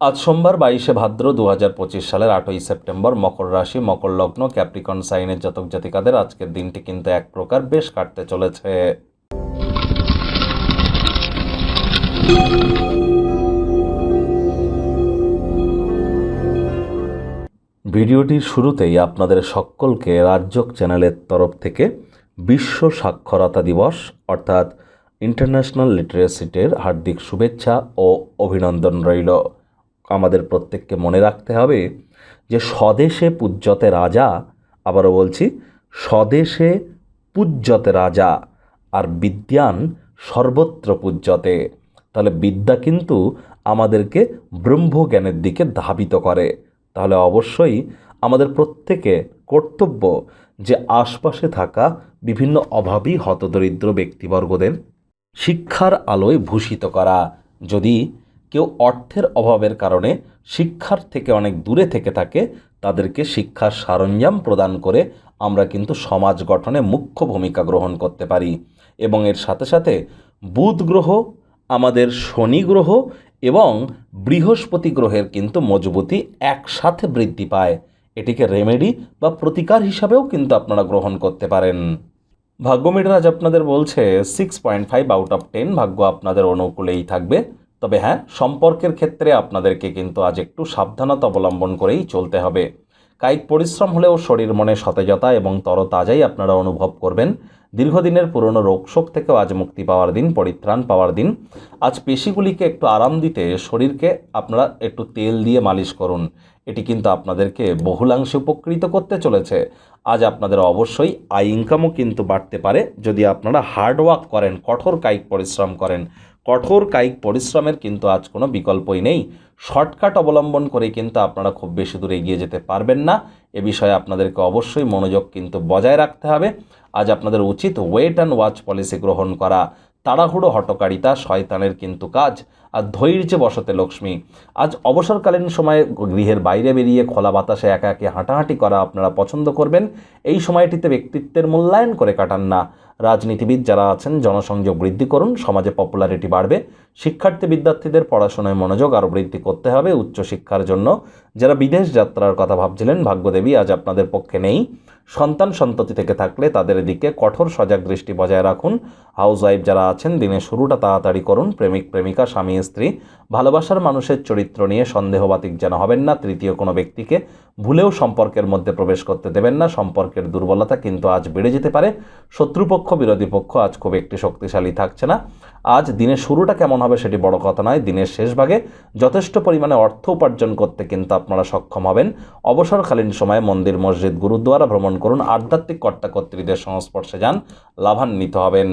আজ সোমবার বাইশে ভাদ্র দু হাজার পঁচিশ সালের আটই সেপ্টেম্বর মকর রাশি, মকর লগ্ন, ক্যাপ্রিকন সাইনের জাতক জাতিকাদের আজকের দিনটি কিন্তু এক প্রকার বেশ কাটতে চলেছে। ভিডিওটির শুরুতেই আপনাদের সকলকে রাজ্যক চ্যানেলের তরফ থেকে বিশ্ব সাক্ষরতা দিবস, অর্থাৎ ইন্টারন্যাশনাল লিটারেসি ডের হার্দিক শুভেচ্ছা ও অভিনন্দন রইল। আমাদের প্রত্যেককে মনে রাখতে হবে যে স্বদেশে পূজ্যতে রাজা, আবারও বলছি, স্বদেশে পূজ্যতে রাজা আর বিদ্যান সর্বত্র পূজ্যতে। তাহলে বিদ্যা কিন্তু আমাদেরকে ব্রহ্মজ্ঞানের দিকে ধাবিত করে। তাহলে অবশ্যই আমাদের প্রত্যেকে কর্তব্য যে আশপাশে থাকা বিভিন্ন অভাবী হতদরিদ্র ব্যক্তিবর্গদের শিক্ষার আলোয় ভূষিত করা। যদি কেউ অর্থের অভাবের কারণে শিক্ষার থেকে অনেক দূরে থেকে থাকে, তাদেরকে শিক্ষার সরঞ্জাম প্রদান করে আমরা কিন্তু সমাজ গঠনে মুখ্য ভূমিকা গ্রহণ করতে পারি। এবং এর সাথে সাথে বুধ গ্রহ, আমাদের শনি গ্রহ এবং বৃহস্পতি গ্রহের কিন্তু মজবুতি একসাথে বৃদ্ধি পায়। এটিকে রেমেডি বা প্রতিকার হিসাবেও কিন্তু আপনারা গ্রহণ করতে পারেন। ভাগ্যমিটার আজ আপনাদের বলছে six point five out of ten ভাগ্য আপনাদের অনুকূলেই থাকবে। তবে হ্যাঁ সম্পর্কের ক্ষেত্রে আপনাদেরকে কিন্তু আজ একটু সাবধানতা অবলম্বন করেই চলতে হবে। কায়িক পরিশ্রম হলেও শরীর, মনে সতেজতা এবং তরতাজাই আপনারা অনুভব করবেন। দীর্ঘদিনের পুরনো রোগশোক থেকেও আজ মুক্তি পাওয়ার দিন, পরিত্রাণ পাওয়ার দিন। আজ পেশিগুলিকে একটু আরাম দিতে শরীরকে আপনারা একটু তেল দিয়ে মালিশ করুন। এটি কিন্তু আপনাদেরকে বহুলাংশে উপকৃত করতে চলেছে। আজ আপনাদের অবশ্যই আয় ইনকামও কিন্তু বাড়তে পারে। যদি আপনারা হার্ড ওয়ার্ক করেন, কঠোর কায়িক পরিশ্রম করেন, কঠোর কায়িক পরিশ্রমের কিন্তু আজ কোনো বিকল্পই নেই। শর্টকাট অবলম্বন করে কিন্তু আপনারা খুব বেশি দূর এগিয়ে যেতে পারবেন না। এ বিষয়ে আপনাদেরকে অবশ্যই মনোযোগ কিন্তু বজায় রাখতে হবে। আজ আপনাদের উচিত ওয়েট অ্যান্ড ওয়াচ পলিসি গ্রহণ করা। তাড়াহুড়ো হটকারিতা শয়তানের কিন্তু কাজ, আর ধৈর্যে বসতে লক্ষ্মী। আজ অবসরকালীন সময়ে গৃহের বাইরে বেরিয়ে খোলা বাতাসে একা একে হাঁটাহাঁটি করা আপনারা পছন্দ করবেন, এই সময়টিতে ব্যক্তিত্বের মূল্যায়ন করে কাটান না। রাজনীতিবিদ যারা আছেন, জনসংযোগ বৃদ্ধি করুন, সমাজে পপুলারিটি বাড়বে, শিক্ষার্থী বিদ্যার্থীদের পড়াশোনায় মনোযোগ আরও বৃদ্ধি করতে হবে উচ্চশিক্ষার জন্য। যারা বিদেশ যাত্রার কথা ভাবছিলেন, ভাগ্যদেবী আজ আপনাদের পক্ষে নেই। সন্তান সন্ততি থেকে থাকলে তাদের দিকে কঠোর সজাগ দৃষ্টি বজায় রাখুন। হাউস ওয়াইফ যারা আছেন, দিনের শুরুটা তাড়াতাড়ি করুন। প্রেমিক, প্রেমিকা, স্বামী, স্ত্রী, ভালোবাসার মানুষের চরিত্র নিয়ে সন্দেহবাতিক যেন হবেন না। তৃতীয় কোনো ব্যক্তিকে ভুলেও সম্পর্কের মধ্যে প্রবেশ করতে দেবেন না। সম্পর্কের দুর্বলতা কিন্তু আজ বেড়ে যেতে পারে। শত্রুপক্ষ, বিরোধী পক্ষ আজ খুব একটি শক্তিশালী থাকছে না। আজ দিনের শুরুটা কেমন হবে সেটি বড় কথা নয়। দিনের শেষ ভাগে যথেষ্ট পরিমাণে অর্থ উপার্জন করতে কিন্তু আপনারা সক্ষম হবেন। অবসরকালীন সময়ে মন্দির, মসজিদ, গুরুদ্বারা ভ্রমণ করুন। আধ্যাত্মিক কর্তাকর্ত্রীদের সংস্পর্শে যান। লাভান্বিত হবেন।